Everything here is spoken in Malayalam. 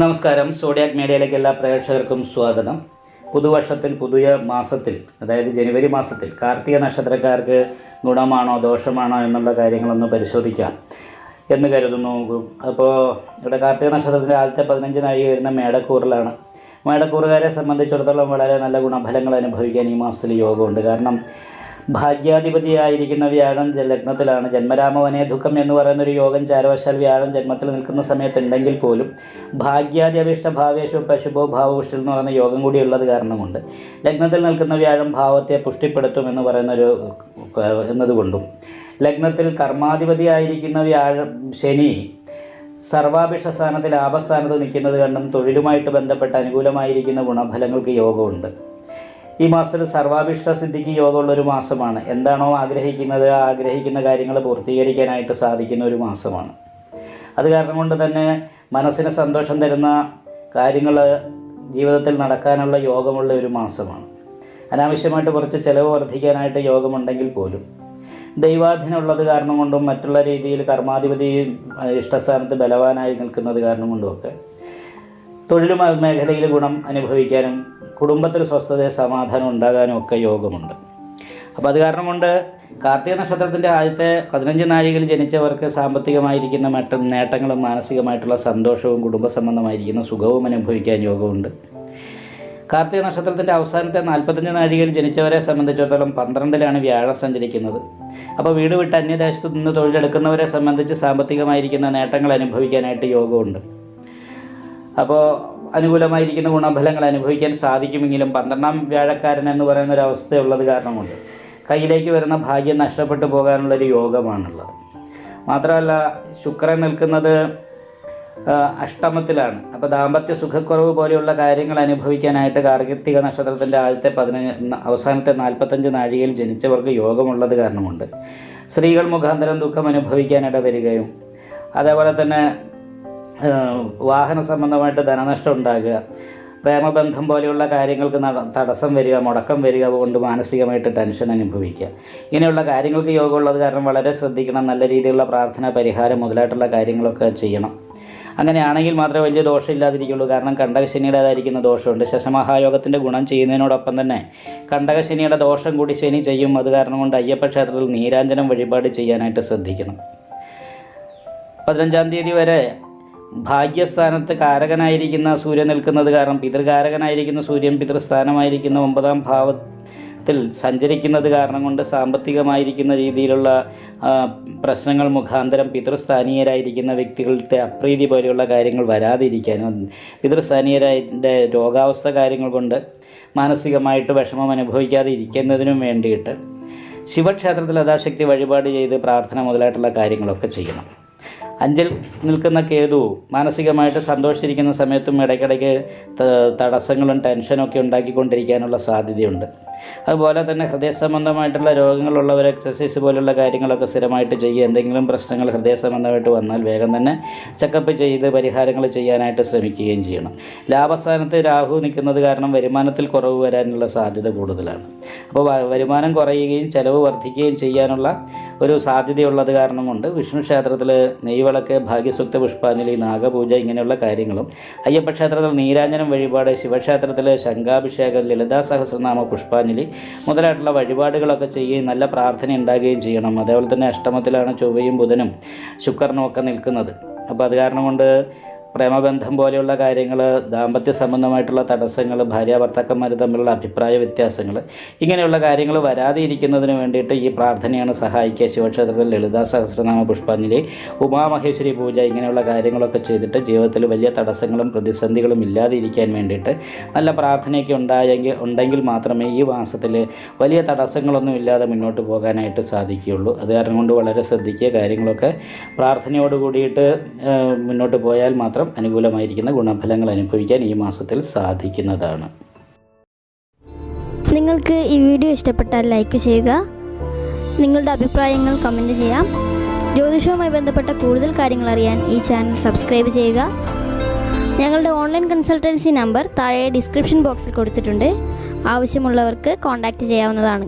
നമസ്കാരം. സോഡിയാക് മീഡിയയിലേക്ക് എല്ലാ പ്രേക്ഷകർക്കും സ്വാഗതം. പുതുവർഷത്തിൽ പുതിയ മാസത്തിൽ അതായത് ജനുവരി മാസത്തിൽ കാർത്തിക നക്ഷത്രക്കാർക്ക് ഗുണമാണോ ദോഷമാണോ എന്നുള്ള കാര്യങ്ങളൊന്ന് പരിശോധിക്കാം എന്ന് കരുതുന്നു. അപ്പോൾ ഇവിടെ കാർത്തിക നക്ഷത്രത്തിന്റെ ആദ്യത്തെ പതിനഞ്ച് നാഴിക വരുന്ന മേടക്കൂറിലാണ്. മേടക്കൂറുകാരെ സംബന്ധിച്ചിടത്തോളം വളരെ നല്ല ഗുണഫലങ്ങൾ അനുഭവിക്കാൻ ഈ മാസത്തിൽ യോഗമുണ്ട്. കാരണം ഭാഗ്യാധിപതിയായിരിക്കുന്ന വ്യാഴം ലഗ്നത്തിലാണ്. ജന്മരാമവനെ ദുഃഖം എന്ന് പറയുന്ന ഒരു യോഗം ചാരവശാൽ വ്യാഴം ജന്മത്തിൽ നിൽക്കുന്ന സമയത്തുണ്ടെങ്കിൽ പോലും ഭാഗ്യാദ്യഭിഷ്ട ഭാവേശു പശുഭോ ഭാവപുഷ്ടി എന്ന് പറയുന്ന യോഗം കൂടി ഉള്ളത് കാരണം കൊണ്ട് ലഗ്നത്തിൽ നിൽക്കുന്ന വ്യാഴം ഭാവത്തെ പുഷ്ടിപ്പെടുത്തും എന്ന് പറയുന്ന ഒരു ക- എന്നതുകൊണ്ടും. ലഗ്നത്തിൽ കർമാധിപതിയായിരിക്കുന്ന വ്യാഴം ശനി സർവാഭിഷ സ്ഥാനത്തിൽ ആപസ്ഥാനത്ത് നിൽക്കുന്നത് കണ്ടും തൊഴിലുമായിട്ട് ബന്ധപ്പെട്ട് അനുകൂലമായിരിക്കുന്ന ഗുണഫലങ്ങൾക്ക് യോഗമുണ്ട്. ഈ മാസത്തിൽ സർവാഭിഷ്ട സിദ്ധിക്ക് യോഗമുള്ള ഒരു മാസമാണ്. എന്താണോ ആഗ്രഹിക്കുന്നത് ആഗ്രഹിക്കുന്ന കാര്യങ്ങൾ പൂർത്തീകരിക്കാനായിട്ട് സാധിക്കുന്ന ഒരു മാസമാണ്. അത് കാരണം കൊണ്ട് തന്നെ മനസ്സിന് സന്തോഷം തരുന്ന കാര്യങ്ങൾ ജീവിതത്തിൽ നടക്കാനുള്ള യോഗമുള്ള ഒരു മാസമാണ്. അനാവശ്യമായിട്ട് കുറച്ച് ചിലവ് വർദ്ധിക്കാനായിട്ട് യോഗമുണ്ടെങ്കിൽ പോലും. ദൈവാധീനമുള്ളത് കാരണം കൊണ്ടും മറ്റുള്ള രീതിയിൽ കർമാധിപതി ഇഷ്ടസ്ഥാനത്ത് ബലവാനായി നിൽക്കുന്നത് കാരണം കൊണ്ടുമൊക്കെ തൊഴിൽ മേ- മേഖലയിൽ ഗുണം അനുഭവിക്കാനും കുടുംബത്തിൽ സ്വസ്ഥത സമാധാനം ഉണ്ടാകാനും ഒക്കെ യോഗമുണ്ട്. അപ്പോൾ അത് കാരണം കൊണ്ട് കാർത്തിക നക്ഷത്രത്തിന്റെ ആദ്യത്തെ പതിനഞ്ച് നാഴികയിൽ ജനിച്ചവർക്ക് സാമ്പത്തികമായിരിക്കുന്ന മറ്റും നേട്ടങ്ങളും മാനസികമായിട്ടുള്ള സന്തോഷവും കുടുംബ സംബന്ധമായിരിക്കുന്ന സുഖവും അനുഭവിക്കാൻ യോഗമുണ്ട്. കാർത്തിക നക്ഷത്രത്തിന്റെ അവസാനത്തെ നാൽപ്പത്തഞ്ച് നാഴികയിൽ ജനിച്ചവരെ സംബന്ധിച്ചിടത്തോളം പന്ത്രണ്ടിലാണ് വ്യാഴം സഞ്ചരിക്കുന്നത്. അപ്പോൾ വീട് വിട്ട് അന്യദേശത്ത് നിന്ന് തൊഴിലെടുക്കുന്നവരെ സംബന്ധിച്ച് സാമ്പത്തികമായിരിക്കുന്ന നേട്ടങ്ങൾ അനുഭവിക്കാനായിട്ട് യോഗമുണ്ട്. അപ്പോൾ അനുകൂലമായിരിക്കുന്ന ഗുണഫലങ്ങൾ അനുഭവിക്കാൻ സാധിക്കുമെങ്കിലും പന്ത്രണ്ടാം വ്യാഴക്കാരൻ എന്ന് പറയുന്ന ഒരു അവസ്ഥയുള്ളത് കാരണം കൊണ്ട് കയ്യിലേക്ക് വരുന്ന ഭാഗ്യം നഷ്ടപ്പെട്ടു പോകാനുള്ളൊരു യോഗമാണുള്ളത്. മാത്രമല്ല ശുക്രൻ നിൽക്കുന്നത് അഷ്ടമത്തിലാണ്. അപ്പോൾ ദാമ്പത്യ സുഖക്കുറവ് പോലെയുള്ള കാര്യങ്ങൾ അനുഭവിക്കാനായിട്ട് കാർത്തിക നക്ഷത്രത്തിന്റെ ആദ്യത്തെ പതിനഞ്ച് അവസാനത്തെ നാൽപ്പത്തഞ്ച് നാഴികയിൽ ജനിച്ചവർക്ക് യോഗമുള്ളത് കാരണമുണ്ട് സ്ത്രീകൾ മുഖാന്തരം ദുഃഖം അനുഭവിക്കാനിട വരികയും അതേപോലെ തന്നെ വാഹന സംബന്ധമായിട്ട് ധനനഷ്ടം ഉണ്ടാകുക. പ്രേമബന്ധം പോലെയുള്ള കാര്യങ്ങൾക്ക് തടസ്സം വരിക മുടക്കം വരിക കൊണ്ട് മാനസികമായിട്ട് ടെൻഷൻ അനുഭവിക്കുക. ഇങ്ങനെയുള്ള കാര്യങ്ങൾക്ക് യോഗമുള്ളത് കാരണം വളരെ ശ്രദ്ധിക്കണം നല്ല രീതിയിലുള്ള പ്രാർത്ഥന പരിഹാരം മുതലായിട്ടുള്ള കാര്യങ്ങളൊക്കെ ചെയ്യണം. അങ്ങനെയാണെങ്കിൽ മാത്രമേ വലിയ ദോഷമില്ലാതിരിക്കുള്ളൂ കാരണം കണ്ടകശനിയുടേതായിരിക്കുന്ന ദോഷമുണ്ട്. ശശമഹായോഗത്തിന്റെ ഗുണം ചെയ്യുന്നതിനോടൊപ്പം തന്നെ കണ്ടകശനിയുടെ ദോഷം കൂടി ശനി ചെയ്യും. അത് കാരണം കൊണ്ട് അയ്യപ്പ ക്ഷേത്രത്തിൽ നീരാഞ്ജനം വഴിപാട് ചെയ്യാനായിട്ട് ശ്രദ്ധിക്കണം. പതിനഞ്ചാം തീയതി വരെ ഭാഗ്യസ്ഥാനത്ത് കാരകനായിരിക്കുന്ന സൂര്യൻ നിൽക്കുന്നത് കാരണം പിതൃകാരകനായിരിക്കുന്ന സൂര്യൻ പിതൃസ്ഥാനമായിരിക്കുന്ന ഒമ്പതാം ഭാവത്തിൽ സഞ്ചരിക്കുന്നത് കാരണം കൊണ്ട് സാമ്പത്തികമായിരിക്കുന്ന രീതിയിലുള്ള പ്രശ്നങ്ങൾ മുഖാന്തരം പിതൃസ്ഥാനീയരായിരിക്കുന്ന വ്യക്തികളുടെ അപ്രീതി പോലെയുള്ള കാര്യങ്ങൾ വരാതിരിക്കാനും പിതൃസ്ഥാനീയരായ രോഗാവസ്ഥ കാര്യങ്ങൾ കൊണ്ട് മാനസികമായിട്ട് വിഷമം അനുഭവിക്കാതെ ഇരിക്കുന്നതിനും വേണ്ടിയിട്ട് ശിവക്ഷേത്രത്തിൽ യഥാശക്തി വഴിപാട് ചെയ്ത് പ്രാർത്ഥന മുതലായിട്ടുള്ള കാര്യങ്ങളൊക്കെ ചെയ്യണം. അഞ്ചിൽ നിൽക്കുന്ന കേതു മാനസികമായിട്ട് സന്തോഷിച്ചിരിക്കുന്ന സമയത്തും ഇടയ്ക്കിടയ്ക്ക് തടസ്സങ്ങളും ടെൻഷനും ഒക്കെ ഉണ്ടാക്കിക്കൊണ്ടിരിക്കാനുള്ള സാധ്യതയുണ്ട്. അതുപോലെ തന്നെ ഹൃദയ സംബന്ധമായിട്ടുള്ള രോഗങ്ങളുള്ളവർ എക്സസൈസ് പോലുള്ള കാര്യങ്ങളൊക്കെ സ്ഥിരമായിട്ട് ചെയ്യുക. എന്തെങ്കിലും പ്രശ്നങ്ങൾ ഹൃദയ സംബന്ധമായിട്ട് വന്നാൽ വേഗം തന്നെ ചെക്കപ്പ് ചെയ്ത് പരിഹാരങ്ങൾ ചെയ്യാനായിട്ട് ശ്രമിക്കുകയും ചെയ്യണം. ലാഭസ്ഥാനത്ത് രാഹു നിൽക്കുന്നത് കാരണം വരുമാനത്തിൽ കുറവ് വരാനുള്ള സാധ്യത കൂടുതലാണ്. അപ്പോൾ വരുമാനം കുറയുകയും ചിലവ് വർദ്ധിക്കുകയും ചെയ്യാനുള്ള ഒരു സാധ്യതയുള്ളത് കാരണം കൊണ്ട് വിഷ്ണു ക്ഷേത്രത്തിൽ നെയ്വിളക്ക് ഭാഗ്യസുക്ത പുഷ്പാഞ്ജലി നാഗപൂജ ഇങ്ങനെയുള്ള കാര്യങ്ങളും അയ്യപ്പ ക്ഷേത്രത്തിൽ നീരാഞ്ജനം വഴിപാട് ശിവക്ഷേത്രത്തിൽ ശംഖാഭിഷേകം ലളിതാ സഹസ്രനാമ പുഷ്പാഞ്ജലി മുതലായിട്ടുള്ള വഴിപാടുകളൊക്കെ ചെയ്യുകയും നല്ല പ്രാർത്ഥന ഉണ്ടാകുകയും ചെയ്യണം. അതേപോലെ തന്നെ അഷ്ടമത്തിലാണ് ചൊവ്വയും ബുധനും ശുക്രനും ഒക്കെ നിൽക്കുന്നത്. അപ്പോൾ അത് കാരണം കൊണ്ട് പ്രേമബന്ധം പോലെയുള്ള കാര്യങ്ങൾ ദാമ്പത്യ സംബന്ധമായിട്ടുള്ള തടസ്സങ്ങൾ ഭാര്യ ഭർത്താക്കന്മാർ തമ്മിലുള്ള അഭിപ്രായ വ്യത്യാസങ്ങൾ ഇങ്ങനെയുള്ള കാര്യങ്ങൾ വരാതെ ഇരിക്കുന്നതിന് വേണ്ടിയിട്ട് ഈ പ്രാർത്ഥനയാണ് സഹായിക്കുക. ശിവക്ഷേത്രത്തിൽ ലളിതാ സഹസ്രനാമ പുഷ്പാഞ്ജലി ഉമാമഹേശ്വരി പൂജ ഇങ്ങനെയുള്ള കാര്യങ്ങളൊക്കെ ചെയ്തിട്ട് ജീവിതത്തിൽ വലിയ തടസ്സങ്ങളും പ്രതിസന്ധികളും ഇല്ലാതെ ഇരിക്കാൻ വേണ്ടിയിട്ട് നല്ല പ്രാർത്ഥനയൊക്കെ ഉണ്ടായെങ്കിൽ ഉണ്ടെങ്കിൽ മാത്രമേ ഈ മാസത്തിൽ വലിയ തടസ്സങ്ങളൊന്നും ഇല്ലാതെ മുന്നോട്ട് പോകാനായിട്ട് സാധിക്കുകയുള്ളൂ. അത് കാരണം കൊണ്ട് വളരെ ശ്രദ്ധിക്കുക കാര്യങ്ങളൊക്കെ പ്രാർത്ഥനയോട് കൂടിയിട്ട് മുന്നോട്ട് പോയാൽ മാത്രം അനുകൂലമായിരിക്കുന്ന ഗുണഫലങ്ങൾ അനുഭവിക്കാൻ ഈ മാസത്തിൽ സാധിക്കുന്നതാണ്. നിങ്ങൾക്ക് ഈ വീഡിയോ ഇഷ്ടപ്പെട്ടാൽ ലൈക്ക് ചെയ്യുക. നിങ്ങളുടെ അഭിപ്രായങ്ങൾ കമന്റ് ചെയ്യാം. ജ്യോതിഷവുമായി ബന്ധപ്പെട്ട കൂടുതൽ കാര്യങ്ങൾ അറിയാൻ ഈ ചാനൽ സബ്സ്ക്രൈബ് ചെയ്യുക. ഞങ്ങളുടെ ഓൺലൈൻ കൺസൾട്ടൻസി നമ്പർ താഴെ ഡിസ്ക്രിപ്ഷൻ ബോക്സിൽ കൊടുത്തിട്ടുണ്ട്. ആവശ്യമുള്ളവർക്ക് കോൺടാക്റ്റ് ചെയ്യാവുന്നതാണ്.